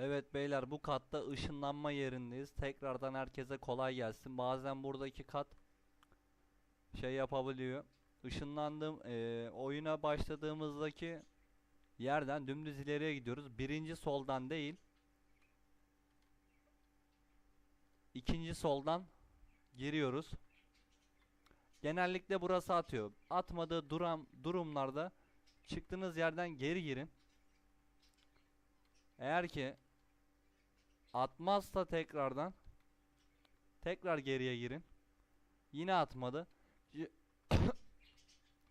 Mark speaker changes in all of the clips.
Speaker 1: Evet beyler bu katta ışınlanma yerindeyiz. Tekrardan herkese kolay gelsin. Bazen buradaki kat şey yapabiliyor. Işınlandığım eee, oyuna başladığımızdaki yerden dümdüz ileriye gidiyoruz. Birinci soldan değil. ikinci soldan giriyoruz. Genellikle burası atıyor. Atmadığı duram, durumlarda çıktığınız yerden geri girin. Eğer ki atmazsa tekrardan tekrar geriye girin. Yine atmadı.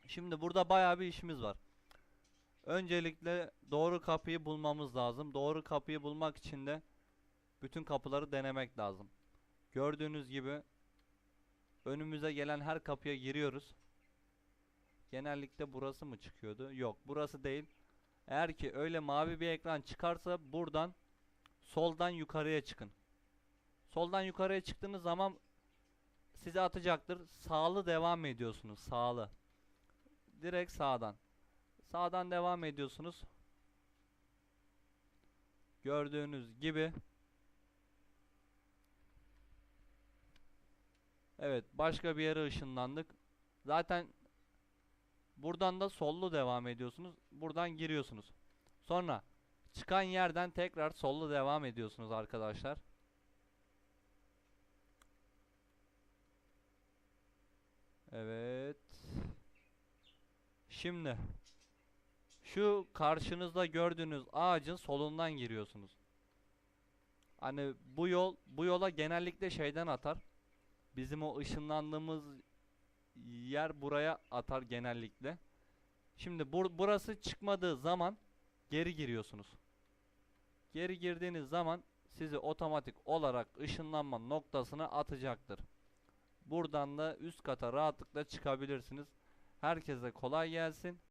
Speaker 1: Şimdi burada bayağı bir işimiz var. Öncelikle doğru kapıyı bulmamız lazım. Doğru kapıyı bulmak için de bütün kapıları denemek lazım. Gördüğünüz gibi önümüze gelen her kapıya giriyoruz. Genellikle burası mı çıkıyordu? Yok, burası değil. Eğer ki öyle mavi bir ekran çıkarsa buradan soldan yukarıya çıkın. Soldan yukarıya çıktığınız zaman sizi atacaktır. Sağlı devam ediyorsunuz. Sağlı. Direkt sağdan. Sağdan devam ediyorsunuz. Gördüğünüz gibi Evet, başka bir yere ışınlandık. Zaten buradan da sollu devam ediyorsunuz. Buradan giriyorsunuz. Sonra çıkan yerden tekrar sollu devam ediyorsunuz arkadaşlar. Evet. Şimdi şu karşınızda gördüğünüz ağacın solundan giriyorsunuz. Hani bu yol bu yola genellikle şeyden atar. Bizim o ışınlandığımız yer buraya atar genellikle. Şimdi bur- burası çıkmadığı zaman geri giriyorsunuz. Geri girdiğiniz zaman sizi otomatik olarak ışınlanma noktasına atacaktır. Buradan da üst kata rahatlıkla çıkabilirsiniz. Herkese kolay gelsin.